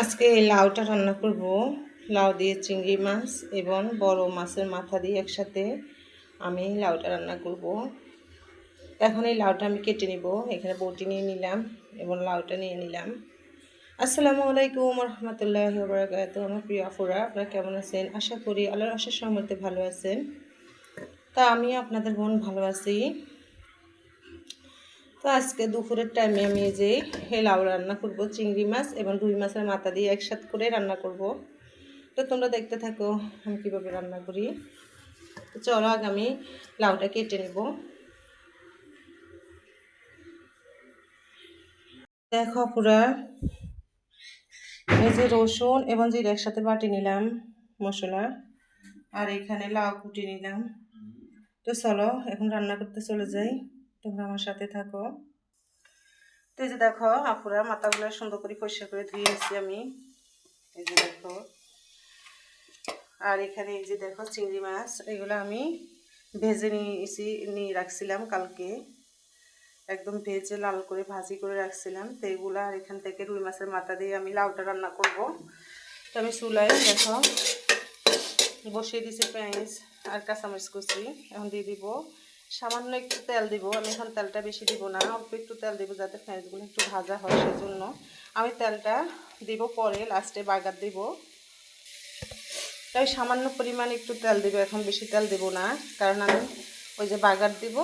আজকে এই লাউটা রান্না করব। লাউ দিয়ে চিংড়ি মাছ এবং বড় মাছের মাথা দিয়ে একসাথে আমি লাউটা রান্না করব। এখন এই লাউটা আমি কেটে নিব। এখানে বটি নিয়ে নিলাম এবং লাউটা নিয়ে নিলাম। আসসালামু আলাইকুম রহমতুল্লাহ বরাকাত আমার প্রিয় আফুরা আপনারা কেমন আছেন? আশা করি আল্লাহর আশার সহমতে ভালো আছেন। তা আমি আপনাদের বোন ভালো আছি। তো আজকে দুপুরের টাইমে আমি যে লাউ রান্না করব, চিংড়ি মাছ এবং রুই মাছের মাথা দিয়ে একসাথে করে রান্না করব। তো তোমরা দেখতে থাকো আমি কীভাবে রান্না করি। তো চলো আগে আমি লাউটা কেটে নেব। দেখো পুরা, এই যে রসুন এবং জিরা একসাথে বাটি নিলাম মশলা, আর এখানে লাউ কুটি নিলাম। তো চলো, এখন রান্না করতে চলে যাই। তোমরা আমার সাথে থাকো। তো এই যে দেখো, আপুরা মাথাগুলো সুন্দর করে পরিষ্কার করে ধুয়ে আমি। এই যে দেখো। আর এখানে এই যে দেখো, চিংড়ি মাছ, এগুলো আমি ভেজে নিয়েছি, নিয়ে রাখছিলাম কালকে। একদম ভেজে লাল করে ভাজি করে রাখছিলাম। তো এগুলো আর এখান থেকে রুই মাছের মাথা দিয়ে আমি লাউটা রান্না করব। তো আমি চুলায় দেখো, বসিয়ে দিয়েছি পেঁয়াজ আর কাঁচামরিচ কুচি। এখন দিয়ে দিব সামান্য একটু তেল দিব। আমি এখন তেলটা বেশি দিব না, অল্প একটু তেল দিব যাতে পেঁয়াজগুলো একটু ভাজা হয় সেজন্য। আমি তেলটা দিব পরে, লাস্টে বাগার দিব। তাই সামান্য পরিমাণ একটু তেল দিব, এখন বেশি তেল দিব না। কারণ আমি ওই যে বাগার দিব,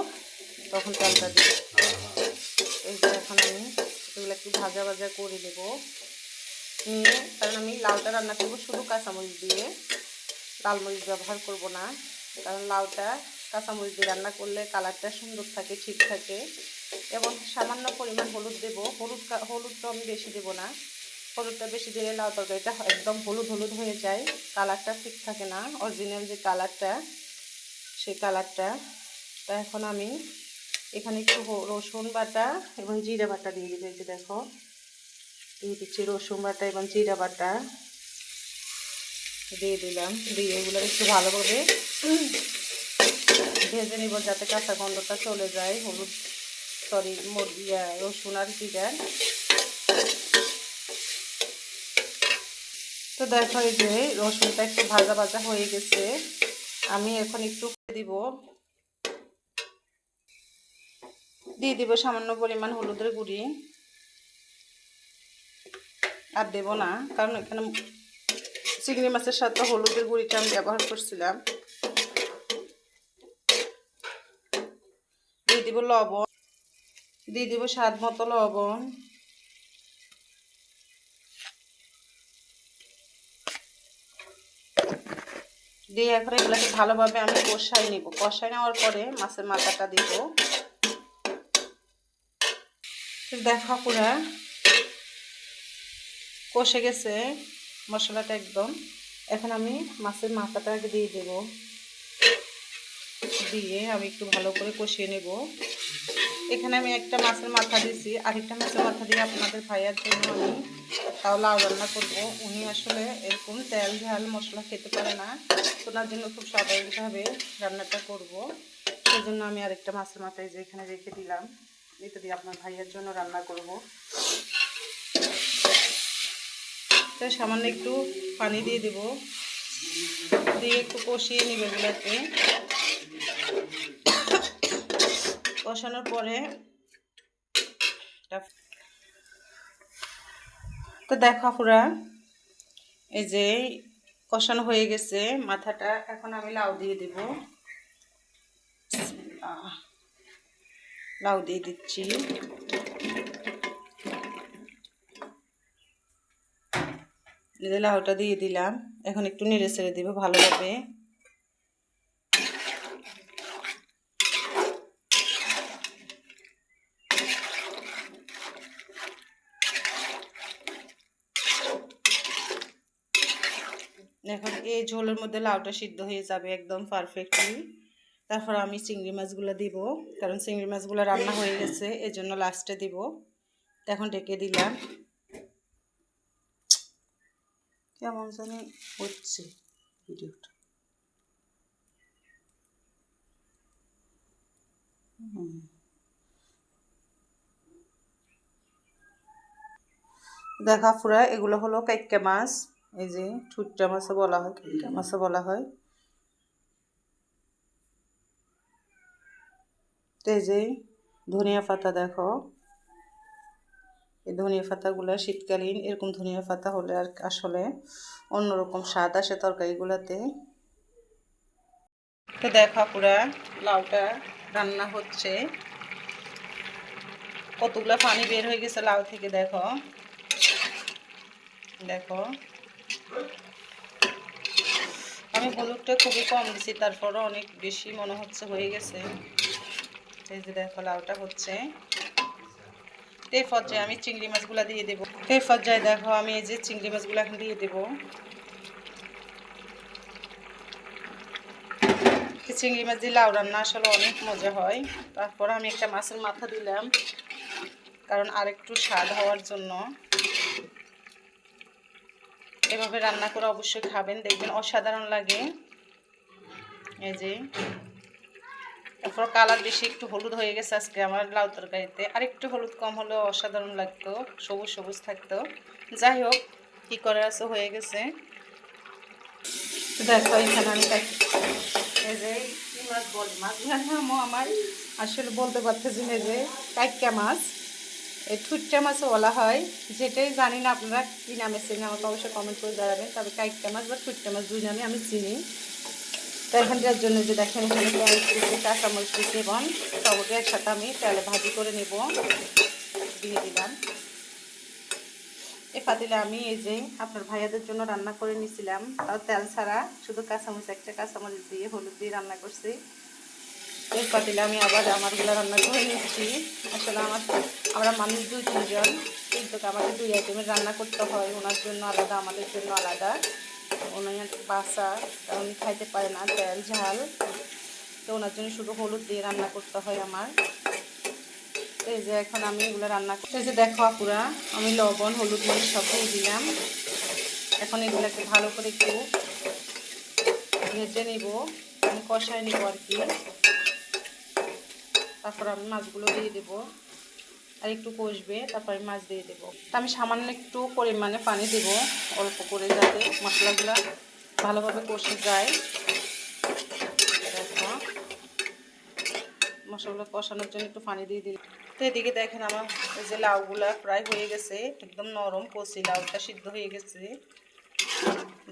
তখন তেলটা দিব। এই যে এখন আমি এগুলো একটু ভাজা ভাজা করে দেব। নিয়ে, কারণ আমি লাউটা রান্না করব শুধু কাঁচামরিচ দিয়ে। লাল মরিচ ব্যবহার করব না, কারণ লাউটা কাঁচামরিচ দিয়ে রান্না করলে কালারটা সুন্দর থাকে, ঠিক থাকে। এবং সামান্য পরিমাণ হলুদ দেব। হলুদ হলুদ তো আমি বেশি দেবো না। হলুদটা বেশি দিলে লাউ তরকারিটা একদম হলুদ হলুদ হয়ে যায়। কালারটা ঠিক থাকে না। অরিজিনাল যে কালারটা সেই কালারটা। তা এখন আমি এখানে একটু রসুন বাটা এবং জিরা বাটা দিয়ে দিতে দেখো। দিয়ে দিচ্ছি রসুন বাটা এবং জিরা বাটা। দিয়ে দিলাম। দিয়ে এগুলো একটু ভালোভাবে ভেজে নিব যাতে কাঁচা গন্ধটা চলে যায়, হলুদ, সরি ইয়া, রসুন আর জিরা তো দেখো এই যে রসুনটা একটু ভাজা ভাজা হয়ে গেছে। আমি এখন একটু দিব। দিয়ে দিব সামান্য পরিমাণ হলুদের গুঁড়ি। আর দেব না, কারণ এখানে চিংড়ি মাছের সাথে হলুদের গুঁড়িটা আমি ব্যবহার করছিলাম। দিয়ে দিব লবণ, দিয়ে দিব স্বাদ মতো লবণ। দিয়ে এখন এগুলোকে ভালোভাবে আমি কষাই নিব। কষাই নেওয়ার পরে মাছের মাথাটা দিব। দেখো পুরা কষে গেছে মশলাটা একদম। এখন আমি মাছের মাথাটা দিয়ে দেব। দিয়ে আমি একটু ভালো করে কষিয়ে নেব। এখানে আমি একটা মাছের মাথা দিয়েছি। আরেকটা মাছের মাথা দিয়ে আপনাদের ভাইয়ার জন্য আমি তাও লাউ রান্না করব। উনি আসলে এরকম তেল, ঝাল, মশলা খেতে পারে না। ওনার জন্য খুব স্বাভাবিকভাবে রান্নাটা করব। সেই জন্য আমি আরেকটা মাছের মাথায় যে এখানে রেখে দিলাম। এটা দিয়ে আপনার ভাইয়ের জন্য রান্না করব। তো সামান্য একটু পানি দিয়ে দেব। দিয়ে একটু কষিয়ে নিবে এগুলোকে। কষানোর পরে তো দেখো পুরা, এই যে কষানো হয়ে গেছে, মাথাটা এখন আমি লাউ দিয়ে দেব। লাউ দিয়ে দিচ্ছি। লাউটা দিয়ে দিলাম, এখন একটু নেড়ে ছেড়ে দিব ভালোভাবে এখন এই ঝোলের মধ্যে লাউটা সিদ্ধ হয়ে যাবে একদম পারফেক্টলি তারপর আমি চিংড়ি মাছগুলো দিব, কারণ চিংড়ি মাছগুলো রান্না হয়ে গেছে এই জন্য লাস্টে দিব। এখন ডেকে দিলাম। কেমন জানি হচ্ছে ভিডিওটা। দেখা ফুরা, এগুলো হলো কাইক্কা মাছ। এই যে ঠুট্টা মাছও বলা হয় কাইক্কা মাছও বলা হয়। তো এই যে ধনিয়া পাতা দেখো, এই ধনিয়া পাতাগুলো শীতকালীন এরকম ধনিয়া পাতা হলে আর আসলে অন্যরকম স্বাদ আসে তরকারিগুলোতে। তো দেখো পুরা লাউটা রান্না হচ্ছে। কতগুলো পানি বের হয়ে গেছে লাউ থেকে দেখো। দেখো। আমি হলুদটা খুবই কম দিছি, তারপরও অনেক বেশি মনে হচ্ছে হয়ে গেছে। এই যে দেখো লাউটা হচ্ছে। এই পর্যায়ে আমি চিংড়ি মাছগুলো দিয়ে দেবো। এই পর্যায়ে দেখো, আমি এই যে চিংড়ি মাছগুলো এখন দিয়ে দেবো। চিংড়ি মাছ দিয়ে লাউ রান্না আসলে অনেক মজা হয়। তারপর আমি একটা মাছের মাথা দিলাম, কারণ আরেকটু স্বাদ হওয়ার জন্য। এভাবে রান্না করে অবশ্যই খাবেন। দেখবেন অসাধারণ লাগে। এই যে তারপর কালার বেশি একটু হলুদ হয়ে গেছে আজকে আমার লাউ তরকারিতে। আর একটু হলুদ কম হলেও অসাধারণ লাগতো, সবুজ সবুজ থাকতো। যাই হোক, কী করে আছে হয়ে গেছে। দেখো, এখানে আমি এই যে, কি মাছ বলে? নামও আমার আসলে বলতে পারতেছি না যে কাইকা মাছ। এই ঠুট্টা মাছও বলা হয়। যেটাই জানি না আপনারা কী নামে চিনি আমাকে অবশ্যই কমেন্ট করে জানাবেন। তবে কাইকা মাছ বা ঠুট্টা মাছ দুই নামে আমি চিনি। তো এখানটার জন্য যে দেখেন এখানে পেঁয়াজ কুচি এবং সবকে একসাথে আমি তেলে ভাজি করে নেব। দিয়ে দিলাম। এ পাতিলে আমি এই যে আপনার ভাইয়াদের জন্য রান্না করে নিয়েছিলাম তাও তেল ছাড়া শুধু কাঁচামরিচ, একটা কাঁচামরিচ দিয়ে হলুদ দিয়ে রান্না করছি। এই পাতিলে আমি আবার আমারগুলো রান্না করে নিচ্ছি। আসলে আমার, আমরা মানুষ দুই, তিনজন। কিন্তু আমাকে দুই আইটেমের রান্না করতে হয়, ওনার জন্য আলাদা, আমাদের জন্য আলাদা। ওনার বাসা উনি খাইতে পারে না, তেল, ঝাল। তো ওনার জন্য শুধু হলুদ দিয়ে রান্না করতে হয় আমার। এই যে এখন আমি এগুলো রান্না করতে যে দেখো পুরা আমি লবণ, হলুদ, মরিচ সব দিয়ে দিলাম। এখন এগুলোকে ভালো করে একটু ভেজে নিব আমি কষায় নিব আর কি। তারপর আমি মাছগুলো দিয়ে দেব। আর একটু কষবে, তারপর আমি মাছ দিয়ে দেবো। আমি সামান্য একটু পরিমাণে পানি দেব, অল্প করে যাতে মশলাগুলো ভালোভাবে কষে যায়। দেখো। মশলাগুলো কষানোর জন্য একটু পানি দিয়ে দিলাম। তো এদিকে দেখেন আমার এই যে লাউগুলা প্রায় হয়ে গেছে, একদম নরম কষি লাউটা সিদ্ধ হয়ে গেছে।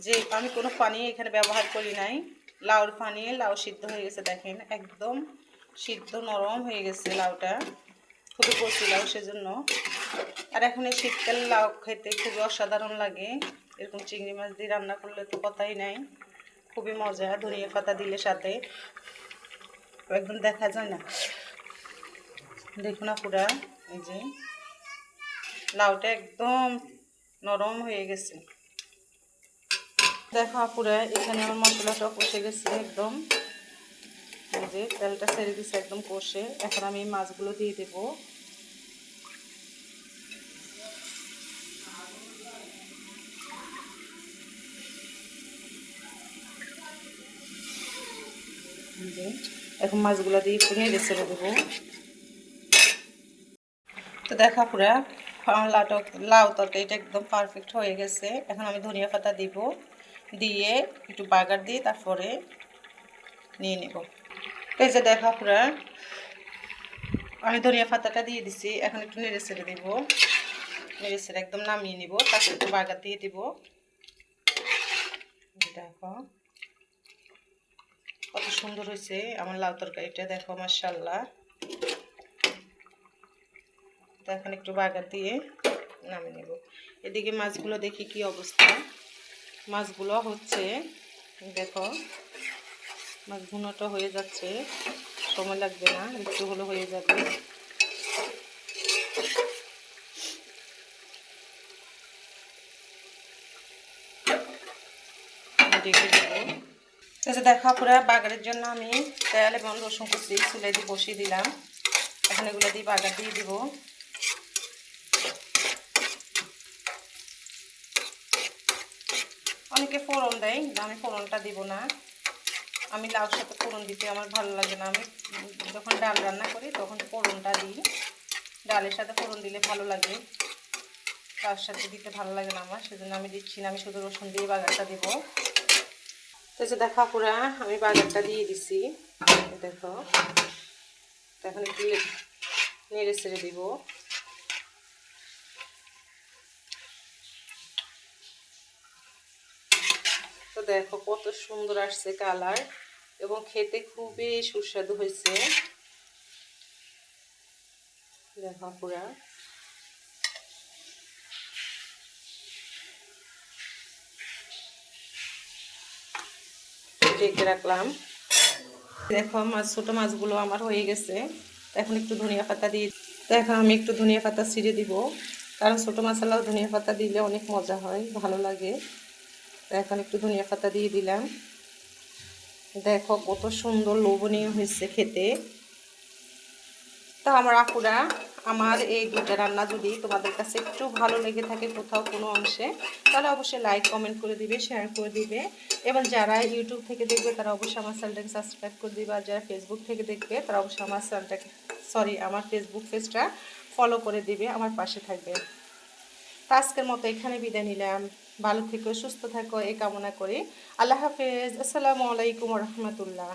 যে আমি কোনো পানি এখানে ব্যবহার করি নাই। লাউর পানি, লাউ সিদ্ধ হয়ে গেছে দেখেন, একদম সিদ্ধ নরম হয়ে গেছে লাউটা খুবই কষি লাউ সেজন্য। আর এখন এই শীতকাল লাউ খেতে খুবই অসাধারণ লাগে। এরকম চিংড়ি মাছ দিয়ে রান্না করলে তো কথাই নাই। খুবই মজা, ধনিয়া পাতা দিলে সাথে। একদম দেখা যায় না। দেখুন পুরা এই যে লাউটা একদম নরম হয়ে গেছে। দেখো আপুরা, এখানে আমার মশলাটা কষে গেছে একদম। এই যে তেলটা ছেড়ে দিচ্ছে একদম কষে, এখন আমি মাছগুলো দিয়ে দেবো। এখন মাছগুলো দিয়ে একটু ছেড়ে দেবো। তো দেখা পুরা লাউ লাউ তরকারিটা একদম পারফেক্ট হয়ে গেছে। এখন আমি ধনিয়া পাতা দিব, দিয়ে একটু বাগার দিয়ে তারপরে নিয়ে নেব। এই যে দেখা পুরা আমি ধনিয়া পাতাটা দিয়ে দিছি, এখন একটু নেড়ে ছেড়ে দিব। নেড়ে ছেড়ে একদম নামিয়ে নিব, তারপর একটু বাগার দিয়ে দিব। দেখো, কত সুন্দর হয়েছে আমার লাউ তরকারিটা, দেখো মার্শাল্লাহ এখন একটু বাগার দিয়ে নামিয়ে নেব। এদিকে মাছগুলো দেখি কি অবস্থা। মাছগুলো হচ্ছে, দেখো মাছ হয়ে যাচ্ছে। সময় লাগবে না, একটু হলো হয়ে যাবে। দেখা পুরা বাগারের জন্য আমি তেল এবং রসুন কুচি চুলে দিয়ে বসিয়ে দিলাম। এখন এগুলো দিয়ে বাগার দিয়ে দিব। অনেকে ফোড়ন দেয় আমি ফোড়নটা দিব না। আমি লাউ সাথে ফোড়ন দিতে আমার ভালো লাগে না। আমি যখন ডাল রান্না করি তখন ফোড়নটা দিই। ডালের সাথে ফোড়ন দিলে ভালো লাগে। তার সাথে দিতে ভালো লাগে না আমার, সেজন্য আমি দিচ্ছি না। আমি শুধু রসুন দিয়ে বাগারটা দেবো। তো যে দেখা পুরা আমি বাগারটা দিয়ে দিছি। দেখো। এখন একটু নেড়ে ছেড়ে দিব। তো দেখো কত সুন্দর আসছে কালার। এবং খেতে খুবই সুস্বাদু হয়েছে। দেখো পুরা। ঢেকে রাখলাম। দেখো মাছ, ছোটো মাছগুলো আমার হয়ে গেছে। এখন একটু ধনিয়া পাতা দিয়ে এখন আমি একটু ধনিয়া পাতা ছিঁড়ে দিব। কারণ ছোটো মশলাও ধনিয়া পাতা দিলে অনেক মজা হয়, ভালো লাগে। এখন একটু ধনিয়া পাতা দিয়ে দিলাম। দেখো কত সুন্দর লোভনীয় হয়েছে খেতে। তা আমার আপুরা, আমার এই দুটা রান্না যদি তোমাদের কাছে একটু ভালো লেগে থাকে কোথাও কোনো অংশে, তাহলে অবশ্যই লাইক কমেন্ট করে দিবে শেয়ার করে দিবে। এবং যারা ইউটিউব থেকে দেখবে, তারা অবশ্যই আমার চ্যানেলটাকে সাবস্ক্রাইব করে দিবে। আর যারা ফেসবুক থেকে দেখবে, তারা অবশ্যই আমার চ্যানেলটাকে সরি আমার ফেসবুক পেজটা ফলো করে দিবে, আমার পাশে থাকবে। তা আজকের মতো এখানে বিদায় নিলাম। ভালো থেকো সুস্থ থাকো এই কামনা করি। আল্লাহ হাফেজ। আসসালামু আলাইকুম রহমতুল্লাহ।